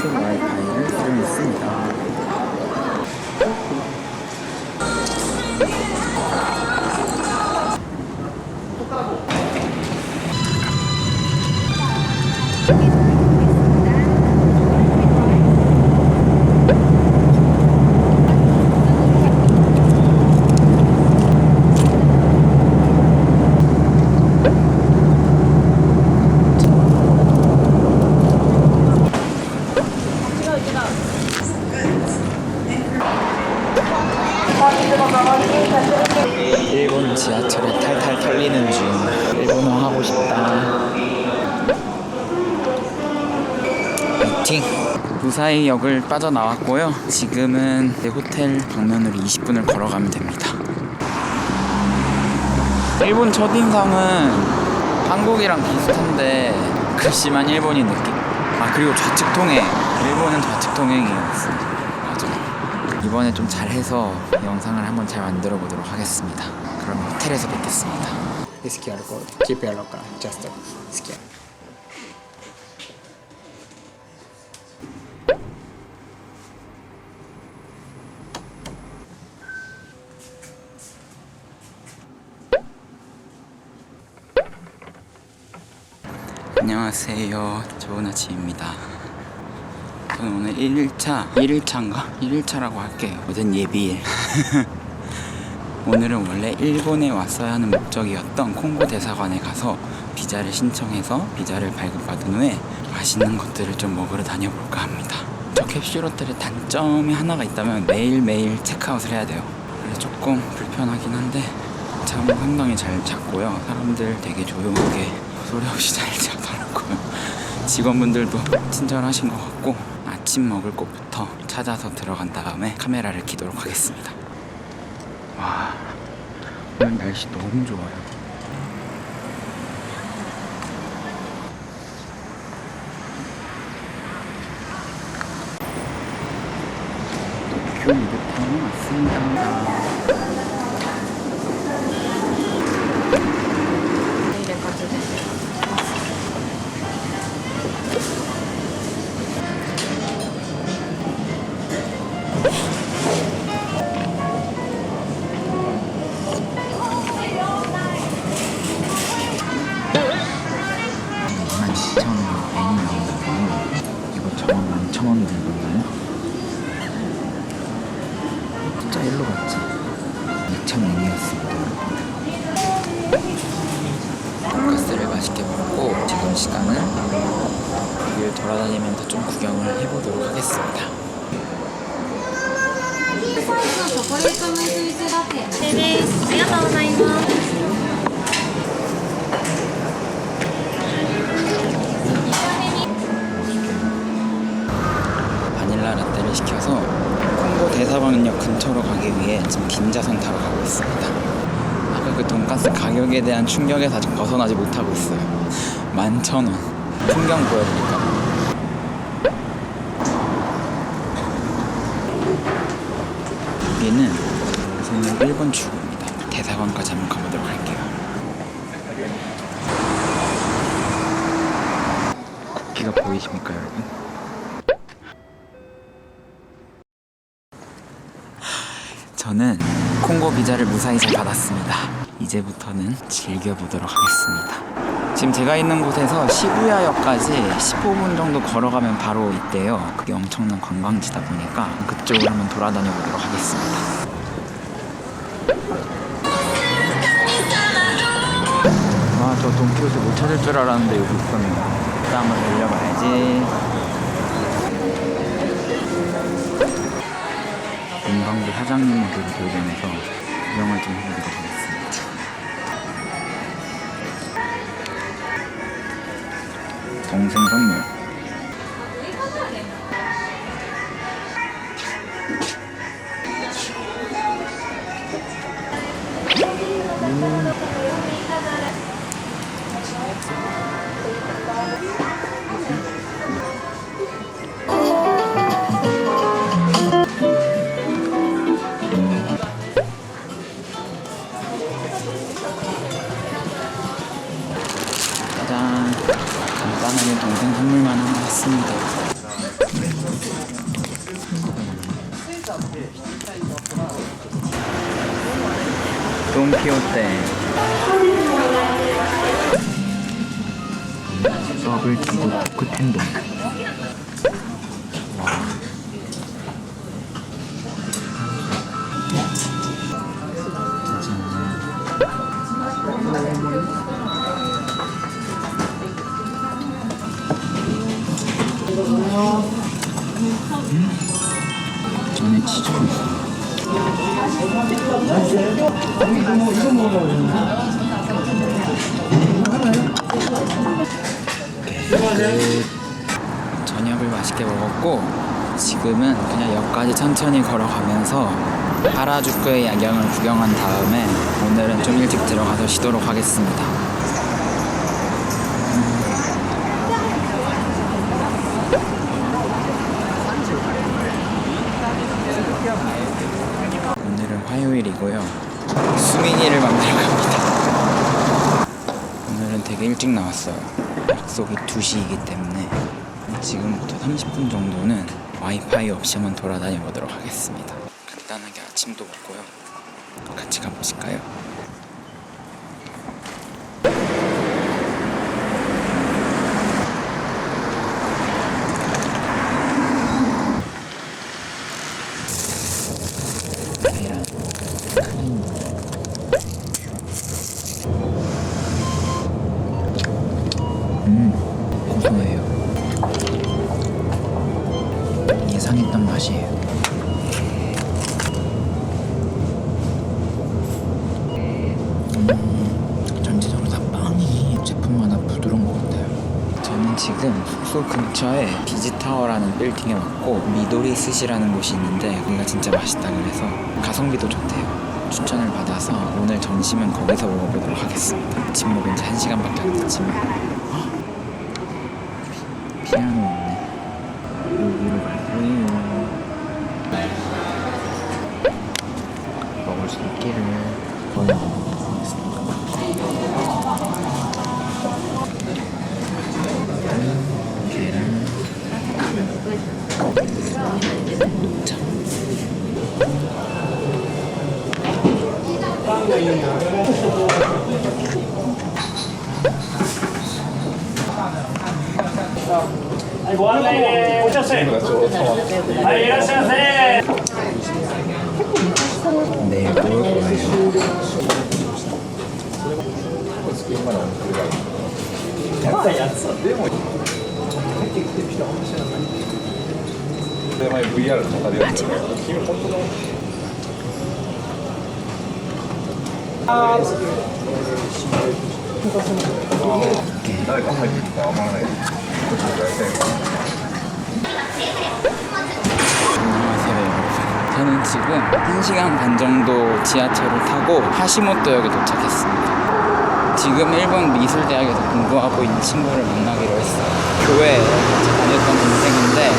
정말다이어트를 했. 탈탈 털리는 중. 일본어 하고 싶다. 화이팅! 무사히 역을 빠져나왔고요. 지금은 내 호텔 방면으로 20분을 걸어가면 됩니다. 일본 첫인상은 한국이랑 비슷한데 글씨만 일본인 느낌. 아 그리고 좌측 통행 일본은 좌측 통행이었어 맞아 이번에 좀 잘해서 영상을 한번 잘 만들어 보도록 하겠습니다. 그럼 호텔에서 뵙겠습니다. This QR code, keep your local, just scan. 안녕하세요. 좋은 아침입니다. 저는 오늘 1일차, 1일차인가? 1일차라고 할게요. 어젠 예비일. 오늘은 원래 일본에 왔어야 하는 목적이었던 콩고 대사관에 가서 비자를 신청해서 비자를 발급받은 후에 맛있는 것들을 좀 먹으러 다녀볼까 합니다. 저 캡슐 호텔의 단점이 하나가 있다면 매일매일 체크아웃을 해야 돼요. 그래서 조금 불편하긴 한데 잠은 상당히 잘 잤고요. 사람들 되게 조용하게 소리 없이 잘 자더라고요. 직원분들도 친절하신 것 같고 아침 먹을 곳부터 찾아서 들어간 다음에 카메라를 키도록 하겠습니다. 와 오늘 날씨 너무 좋아요. 도쿄 이드타운 왔습니다. 5,000원이 된 건가요? 자, 일로 갔지. 2,000원이었습니다. 돈가스를 맛있게 먹고 지금 시간은 길 돌아다니면서 좀 구경을 해보도록 하겠습니다. 네, 네. 감사합니다. 시켜서 콩고 대사관역 근처로 가기 위해 지금 긴자선 타러 가고 있습니다. 아까 그 돈가스 가격에 대한 충격에서 아직 벗어나지 못하고 있어요. 만천 원. 풍경 보여드릴까? 여기는 우선은 1번 출구입니다. 대사관까지 한번 가보도록 할게요. 국기가 보이십니까, 여러분? 저는 콩고 비자를 무사히 잘 받았습니다. 이제부터는 즐겨보도록 하겠습니다. 지금 제가 있는 곳에서 시부야역까지 15분 정도 걸어가면 바로 있대요. 그게 엄청난 관광지다 보니까 그쪽을 한번 돌아다녀 보도록 하겠습니다. 와, 저 돈키호테 못 찾을 줄 알았는데 여기 있었네요. 일단 한번 내려봐야지. 문방구 사장님 그 돌면서 구경을 좀 해보도록 하겠습니다. 동생 선물. 짜 했습니다. 돈키호테. 버블티도 포크 텐동. 끝. 저녁을 맛있게 먹었고 지금은 그냥 역까지 천천히 걸어가면서 하라주쿠의 야경을 구경한 다음에 오늘은 좀 일찍 들어가서 쉬도록 하겠습니다. 오늘은 화요일이고요. 수민이를. 오늘은 되게 일찍 나왔어요. 약속이 2시이기 때문에 지금부터 30분 정도는 와이파이 없이 한번 돌아다녀 보도록 하겠습니다. 간단하게 아침도 먹고요. 같이 가보실까요? 맛이에요. 음, 전체적으로 다 빵이 제품마다 부드러운 것 같아요. 저는 지금 숙소 근처에 비지타워라는 빌딩에 왔고 미도리 스시라는 곳이 있는데 거기가 진짜 맛있다 그래서 가성비도 좋대요. 추천을 받아서 오늘 점심은 거기서 먹어보도록 하겠습니다. 집 먹은 지 1시간밖에 안 됐지만 피아노 있네. 여기로 갈 거예요. 먹을 수 있기를 거의 먹어보겠습니다. 계란, 녹차. 내일 前 VR とかでやったけど君本当のああ誰か入ってきたあんまない。こっちで大 저는 지금 1시간 반 정도 지하철을 타고 하시모토역에 도착했습니다. 지금 일본 미술대학에서 공부하고 있는 친구를 만나기로 했어요. 교회에 같이 다녔던 동생인데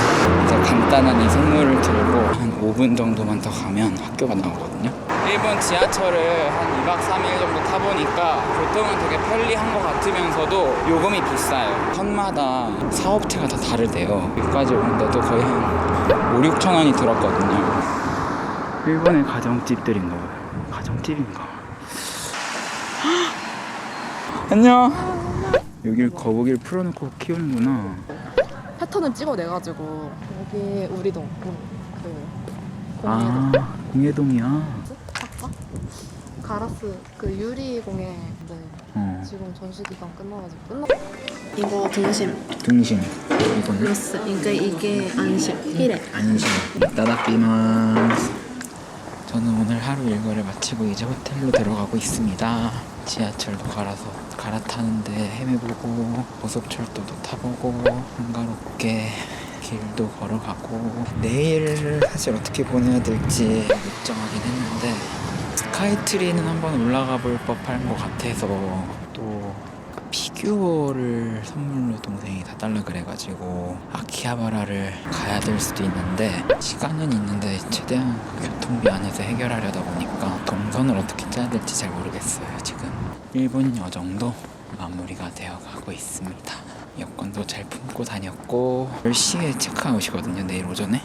이제 간단한 이 선물을 들고 한 5분 정도만 더 가면 학교가 나오거든요. 일본 지하철을 한 2박 3일 정도 타보니까 교통은 되게 편리한 것 같으면서도 요금이 비싸요. 선마다 사업체가 다 다르대요. 여기까지 오는데도 거의 한 5, 6천 원이 들었거든요. 일본의 가정집들인가 봐요. 가정집인가. 안녕. 여길 거북이를 풀어놓고 키우는구나. 패턴을 찍어내가지고 여기 우리 동그 아, 공예동 공예동이야. 아까 가라스 그 유리 공예 네 어, 지금 전시 기간 끝나가지고 끝나 이거 등심 등심. 이거는 로스 이게 이게 안심 히레 안심. 따다키마스. 하루 일과를 마치고 이제 호텔로 들어가고 있습니다. 지하철도 갈아서 갈아타는데 헤매보고 고속철도도 타보고 한가롭게 길도 걸어가고 내일 사실 어떻게 보내야 될지 못 정하긴 했는데 스카이트리는 한번 올라가 볼 법한 것 같아서 또 피규어를 선물로 동생이 사달라 그래가지고 아키하바라를 가야 될 수도 있는데 시간은 있는데 최대한 교통비 안에서 해결하려다 보니까 동선을 어떻게 짜야 될지 잘 모르겠어요 지금. 일본 여정도 마무리가 되어 가고 있습니다. 여권도 잘 품고 다녔고 10시에 체크아웃이거든요 내일 오전에